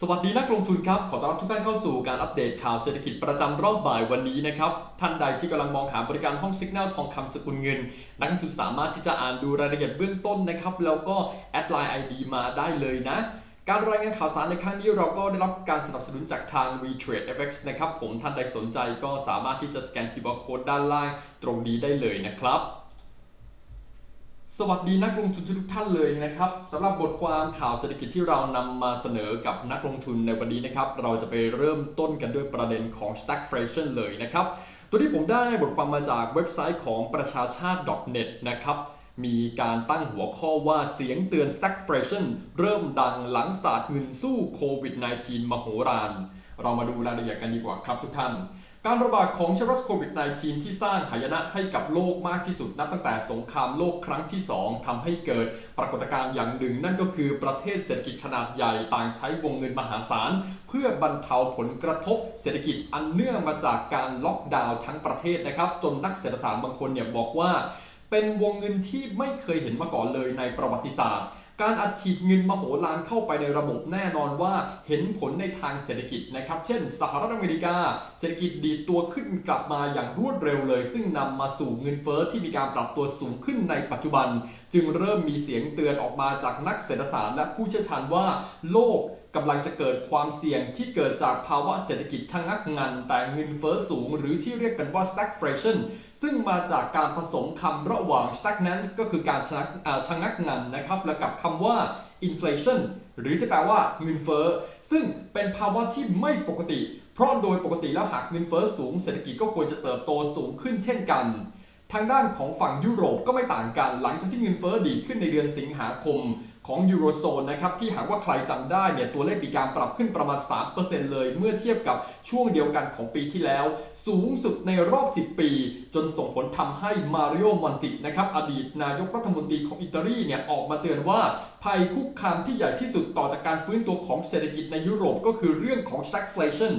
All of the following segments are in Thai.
สวัสดีนักลงทุนครับ ขอต้อนรับทุกท่านเข้าสู่การอัปเดตข่าวเศรษฐกิจประจำรอบบ่ายวันนี้นะครับ ท่านใดที่กำลังมองหาบริการห้องสิกแนลทองคำสกุลเงิน นักลงทุนสามารถที่จะอ่านดูรายละเอียดเบื้องต้นนะครับ แล้วก็แอดไลน์ ID มาได้เลยนะการรายงานข่าวสารในครั้งนี้เราก็ได้รับการสนับสนุนจากทาง WeTrade FX นะครับ ผมท่านใดสนใจก็สามารถที่จะสแกน QR Code ด้านล่างตรงนี้ได้เลยนะครับ สวัสดีนักลงทุนทุกท่านเลยนะครับสำหรับบทความข่าวเศรษฐกิจที่เรานำมาเสนอกับนักลงทุนในวันนี้นะครับ เราจะไปเริ่มต้นกันด้วยประเด็นของ stagflation เลยนะครับ ตัวนี้ผมได้บทความมาจากเว็บไซต์ของประชาชาติ .net นะครับ มีการตั้งหัวข้อว่าเสียงเตือน stagflation เริ่มดังหลังศาสตร์เงินสู้โควิด -19 มโหฬารเรามาดูรายละเอียดกันดีกว่าครับทุกท่าน การระบาดของเชื้อไวรัสโควิด -19 ที่สร้างหายนะให้กับโลกมากที่สุดนับตั้งแต่สงครามโลกครั้งที่ 2ทำให้เกิดปรากฏการณ์อย่างหนึ่ง นั่นก็คือประเทศเศรษฐกิจขนาดใหญ่ต่างใช้วงเงินมหาศาล เพื่อบรรเทาผลกระทบเศรษฐกิจอันเนื่องมาจากการล็อกดาวน์ทั้งประเทศนะครับ จนนักเศรษฐศาสตร์บางคนเนี่ยบอกว่าเป็นวงเงินที่ไม่เคยเห็นมาก่อนเลยในประวัติศาสตร์ การอัดฉีดเงินมโหฬารเข้าไปในระบบแน่นอนว่าเห็นผลในทางเศรษฐกิจนะครับ เช่น สหรัฐอเมริกา เศรษฐกิจดีดตัวขึ้นกลับมาอย่างรวดเร็วเลย ซึ่งนำมาสู่เงินเฟ้อที่มีการปรับตัวสูงขึ้นในปัจจุบัน จึงเริ่มมีเสียงเตือนออกมาจากนักเศรษฐศาสตร์และผู้เชี่ยวชาญว่าโลกกำลังจะเกิดความเสี่ยงที่เกิดจากภาวะเศรษฐกิจชะงักงัน แต่เงินเฟ้อสูง หรือที่เรียกกันว่า stagflation ซึ่งมาจากการผสมคำระหว่าง stagnant ก็คือการชะงักอ่าชะงักงันนะครับและกับคำว่า inflation หรือจะแปลว่าเงินเฟ้อซึ่งเป็นภาวะที่ไม่ปกติ เพราะโดยปกติแล้วหากเงินเฟ้อสูงเศรษฐกิจก็ควรจะเติบโตสูงขึ้นเช่นกัน ทางด้านของฝั่งยุโรปก็ไม่ต่างกัน หลังจากที่เงินเฟ้อดีขึ้นในเดือนสิงหาคม ของยูโรโซนนะครับที่หากว่าใครจำได้เนี่ยตัวเลขมีการปรับขึ้นประมาณ 3%เลยเมื่อเทียบกับช่วงเดียวกันของปีที่แล้ว สูงสุดในรอบ 10 ปี จนส่งผลทำให้มาริโอมอนตินะครับอดีตนายกรัฐมนตรีของอิตาลีเนี่ยออกมาเตือนว่า ภัยคุกคามที่ใหญ่ที่สุดต่อจากการฟื้นตัวของเศรษฐกิจในยุโรปก็คือเรื่องของ stagflation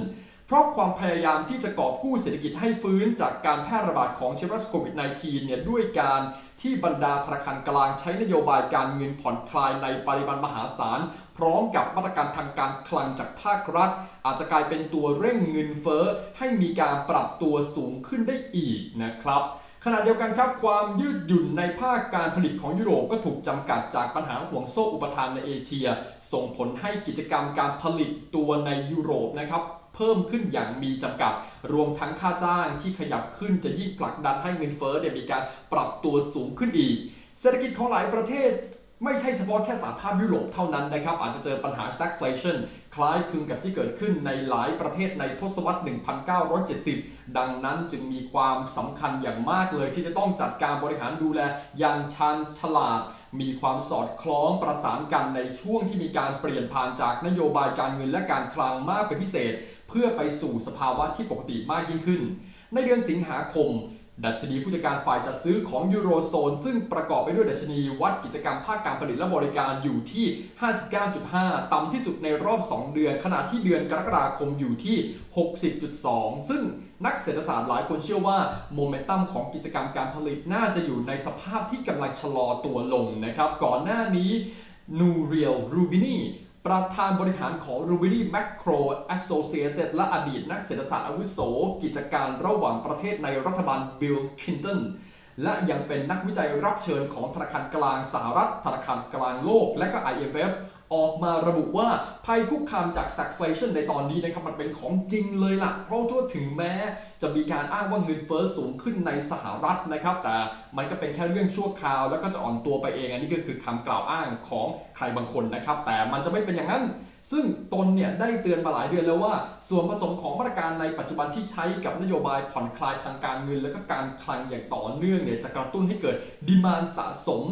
เพราะความพยายามที่จะกอบกู้เศรษฐกิจให้ฟื้นจากการแพร่ระบาดของเชื้อไวรัสโควิด -19 เนี่ยด้วยการที่บรรดาธนาคารกลางใช้นโยบายการเงินผ่อนคลายในปริมาณมหาศาล พร้อมกับมาตรการทางการคลังจากภาครัฐ อาจจะกลายเป็นตัวเร่งเงินเฟ้อให้มีการปรับตัวสูงขึ้นได้อีกนะครับขณะเดียวกันครับความยืดหยุ่นในภาคการผลิตของยุโรปก็ถูกจำกัดจากปัญหาห่วงโซ่อุปทานในเอเชีย ส่งผลให้กิจกรรมการผลิตตัวในยุโรปนะครับ เพิ่มขึ้นอย่างมีจำกัด รวมทั้งค่าจ้างที่ขยับขึ้นจะยิ่งผลักดันให้เงินเฟ้อเนี่ยมีการปรับตัวสูงขึ้นอีก เศรษฐกิจของหลายประเทศไม่ใช่เฉพาะแค่สหภาพยุโรปเท่านั้นนะครับ อาจจะเจอปัญหา stagflation คล้ายคลึงกับที่เกิดขึ้นในหลายประเทศในทศวรรษ 1970 ดังนั้นจึงมีความสำคัญอย่างมากเลยที่จะต้องจัดการบริหารดูแลอย่างชันฉลาด มีความสอดคล้องประสานกันในช่วงที่มีการเปลี่ยนผ่านจากนโยบายการเงินและการคลังมากเป็นพิเศษ พื่อไปสู่สภาวะที่ปกติมากยิ่งขึ้น ในเดือนสิงหาคม ดัชนีผู้จัดการฝ่ายจัดซื้อของยูโรโซน ซึ่งประกอบไปด้วยดัชนีวัดกิจกรรมภาคการผลิตและบริการอยู่ที่ 59.5 ต่ำที่สุดในรอบ 2 เดือน ขณะที่เดือนกรกฎาคมอยู่ที่ 60.2 ซึ่งนักเศรษฐศาสตร์หลายคนเชื่อว่าโมเมนตัมของกิจกรรมการผลิตน่าจะอยู่ในสภาพที่กำลังชะลอตัวลงนะครับ ก่อนหน้านี้นูเรียลรูบินี ประธานบริหารของ r u b i n y Macro Associated และอดีตนักเศรษฐศาสตร์อาวุโส กิจการระหว่างประเทศในรัฐบาลบิลคินตันและยังเป็นนักวิจัยรับเชิญของธนาคารกลางสหรัฐธนาคารกลางโลก และก็ IMF ออกมาระบุว่าภัยคุกคามจาก stagflation ในตอนนี้นะครับมันเป็นของจริงเลยล่ะ เพราะทั่วถึงแม้จะมีการอ้างว่าเงินเฟ้อสูงขึ้นในสหรัฐนะครับ แต่มันก็เป็นแค่เรื่องชั่วคราว แล้วก็จะอ่อนตัวไปเอง อันนี้ก็คือคำกล่าวอ้างของใครบางคนนะครับ แต่มันจะไม่เป็นอย่างนั้น ซึ่งตนเนี่ยได้เตือนมาหลายเดือนแล้วว่า ส่วนผสมของมาตรการในปัจจุบันที่ใช้กับนโยบายผ่อนคลายทางการเงิน และก็การคลังอย่างต่อเนื่องเนี่ยจะกระตุ้นให้เกิดดีมานสะสม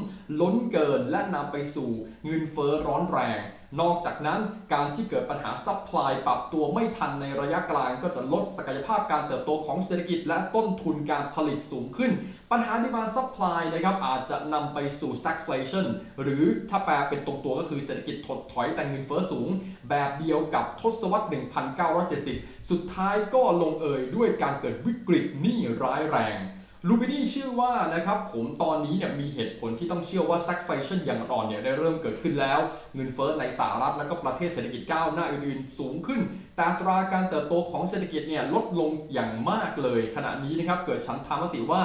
ล้นเกินและนำไปสู่เงินเฟ้อร้อนแรง นอกจากนั้นการที่เกิดปัญหาซัพพลายปรับตัวไม่ทันในระยะกลางก็จะลดศักยภาพการเติบโตของเศรษฐกิจ และต้นทุนการผลิตสูงขึ้น ปัญหาดีมาซัพพลายนะครับอาจจะนำไปสู่ stagflation หรือถ้าแปลเป็นตรงตัวก็คือเศรษฐกิจถดถอยแต่เงินเฟ้อสูง แบบเดียวกับทศวรรษ 1970 สุดท้ายก็ลงเอยด้วยการเกิดวิกฤตหนี้ร้ายแรง ลูบินี่เชื่อว่านะครับผมตอนนี้เนี่ยมีเหตุผลที่ต้องเชื่อว่า stagflation อย่างอ่อนเนี่ยได้เริ่มเกิดขึ้นแล้ว เงินเฟ้อในสหรัฐและก็ประเทศเศรษฐกิจก้าวหน้าอื่นๆ สูงขึ้น แต่ตราการเติบโตของเศรษฐกิจเนี่ยลดลงอย่างมากเลย ขณะนี้นะครับเกิดฉันทามติว่า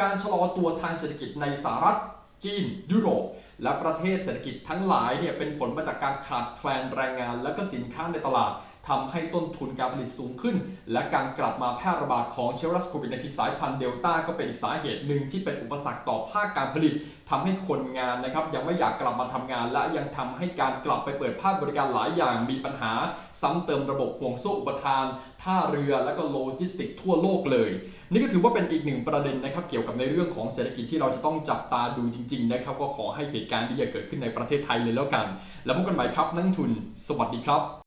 การชะลอตัวทางเศรษฐกิจในสหรัฐจีน ยุโรป และประเทศเศรษฐกิจทั้งหลายเนี่ยเป็นผลมาจากการขาดแคลนแรงงาน และก็สินค้าในตลาดทำให้ต้นทุนการผลิตสูงขึ้น และการกลับมาแพร่ระบาดของเชื้อไวรัสโควิด -19 สายพันธุ์เดลต้าก็เป็นอีกสาเหตุหนึ่งที่เป็นอุปสรรคต่อภาคการผลิตทำให้คนงานนะครับยังไม่อยากกลับมาทำงาน และยังทำให้การกลับไปเปิดภาคบริการหลายอย่างมีปัญหา ซ้ำเติมระบบห่วงโซ่อุปทาน ท่าเรือและก็โลจิสติกทั่วโลกเลยนี่ก็ถือว่าเป็นอีกหนึ่งประเด็นนะครับเกี่ยวกับในเรื่องของเศรษฐกิจที่เราจะต้องจับตาดูจริงๆนะครับก็ขอให้เหตุการณ์ที่จะเกิดขึ้นในประเทศไทยเลยแล้วกัน แล้วพบกันใหม่ครับนักทุน สวัสดีครับ